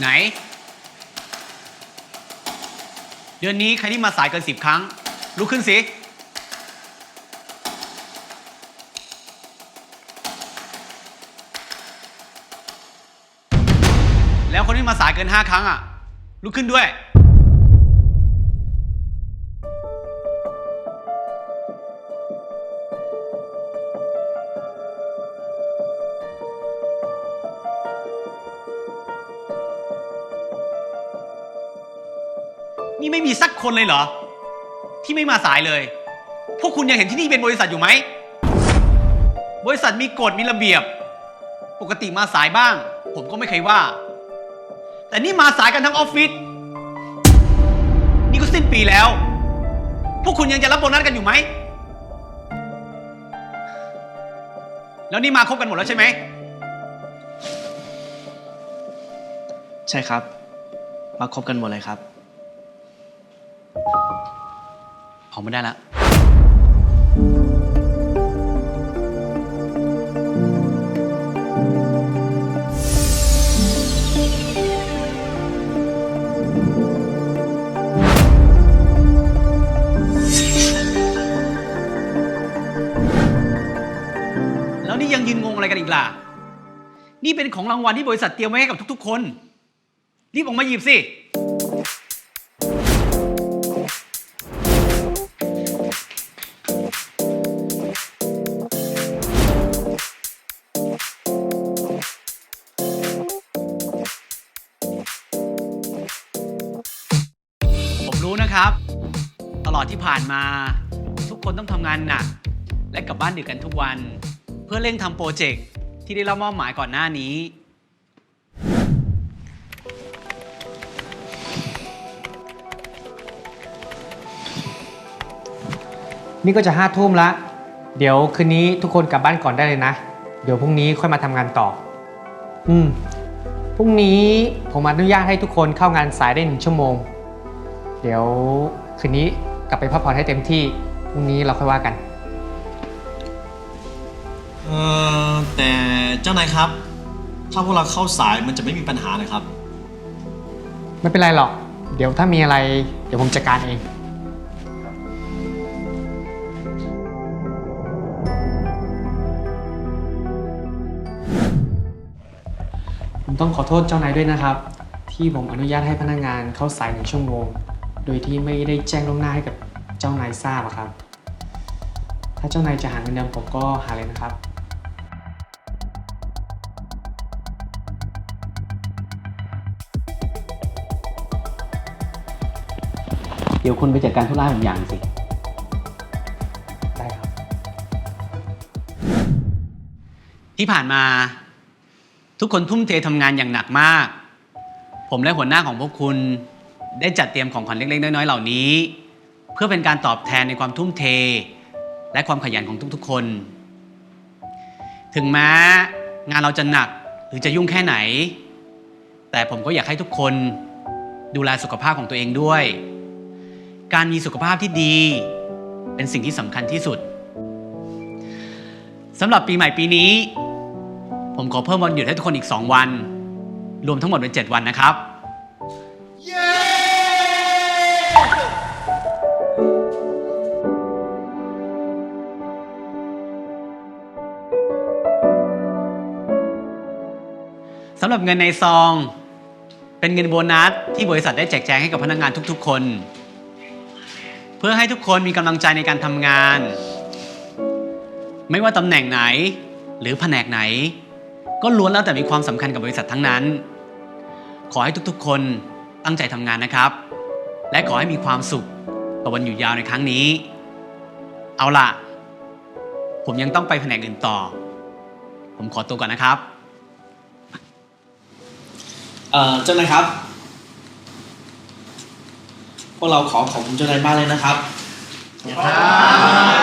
ไหน เดือนนี้ใครที่มาสายเกินสิบครั้ง ลุกขึ้นสิ แล้วคนที่มาสายเกินห้าครั้งอะ ลุกขึ้นด้วย นี่ไม่มีสักคนเลยเหรอ ที่ไม่มาสายเลย พวกคุณยังเห็นที่นี่เป็นบริษัทอยู่ไหม บริษัทมีกฎมีระเบียบ ปกติมาสายบ้าง ผมก็ไม่เคยว่า แต่นี่มาสายกันทั้งออฟฟิศ นี่ก็สิ้นปีแล้ว พวกคุณยังจะรับโบนัสกันอยู่ไหม แล้วนี่มาคบกันหมดแล้วใช่ไหม ใช่ครับ มาคบกันหมดเลยครับ ออกมาได้ล้วแล้วนี่ยังยืนงงอะไรกันอีกล่ะ นี่เป็นของรางวัลที่บริษัทเตรียมไว้ให้กับทุกๆ คน รีบออกมาหยิบสิ รู้นะครับ ตลอดที่ผ่านมาทุกคนต้องทำงานหนัก และกลับบ้านดึกกันทุกวัน เพื่อเร่งทำโปรเจกต์ที่ได้รับมอบหมายก่อนหน้านี้ นี่ก็จะห้าทุ่มละ เดี๋ยวคืนนี้ทุกคนกลับบ้านก่อนได้เลยนะ เดี๋ยวพรุ่งนี้ค่อยมาทำงานต่อ อืม พรุ่งนี้ผมอนุญาตให้ทุกคนเข้างานสายได้หนึ่งชั่วโมง เดี๋ยวคืนนี้กลับไปพักผ่อนให้เต็มที่พรุ่งนี้เราค่อยว่ากัน เออแต่เจ้านายครับ ถ้าพวกเราเข้าสายมันจะไม่มีปัญหาเลยครับ ไม่เป็นไรหรอก เดี๋ยวถ้ามีอะไร เดี๋ยวผมจัดการเอง ผมต้องขอโทษเจ้านายด้วยนะครับ ที่ผมอนุญาตให้พนักงานเข้าสายหนึ่งชั่วโมง โดยที่ไม่ได้แจ้งล่วงหน้าให้กับเจ้านายทราบอะครับ ถ้าเจ้านายจะหาเงินเดือนผมก็หาเลยนะครับ เดี๋ยวคุณไปจัดการธุระผมอย่างสิ ได้ครับ ที่ผ่านมาทุกคนทุ่มเททำงานอย่างหนักมาก ผมและหัวหน้าของพวกคุณ ได้จัดเตรียมของขวัญเล็กๆ น้อยๆ เหล่านี้ เพื่อเป็นการตอบแทนในความทุ่มเท และความขยันของทุกๆ คน ถึงแม้งานเราจะหนักหรือจะยุ่งแค่ไหน แต่ผมก็อยากให้ทุกคนดูแลสุขภาพของตัวเองด้วย การมีสุขภาพที่ดี เป็นสิ่งที่สำคัญที่สุดสำหรับปีใหม่ปีนี้ ผมขอเพิ่มวันหยุดให้ทุกคนอีก 2 วัน รวมทั้งหมดเป็น 7 วันนะครับำหรับเงินในซอง เป็นเงินโบนัสที่บริษัทได้แจกแจงให้กับพนักงานทุก ๆ คน เพื่อให้ทุกคนมีกำลังใจในการทำงาน ไม่ว่าตำแหน่งไหนหรือแผนกไหน ก็ล้วนแล้วแต่มีความสำคัญกับบริษัททั้งนั้น ขอให้ทุกๆ คนตั้งใจทำงานนะครับ และขอให้มีความสุขกับวันหยุดยาวในครั้งนี้ เอาล่ะ ผมยังต้องไปแผนกอื่นต่อ ผมขอตัวก่อนนะครับ อ่อเจ้านายครับ พวกเราขอขอบคุณเจ้านายมากเลยนะครับ ครับ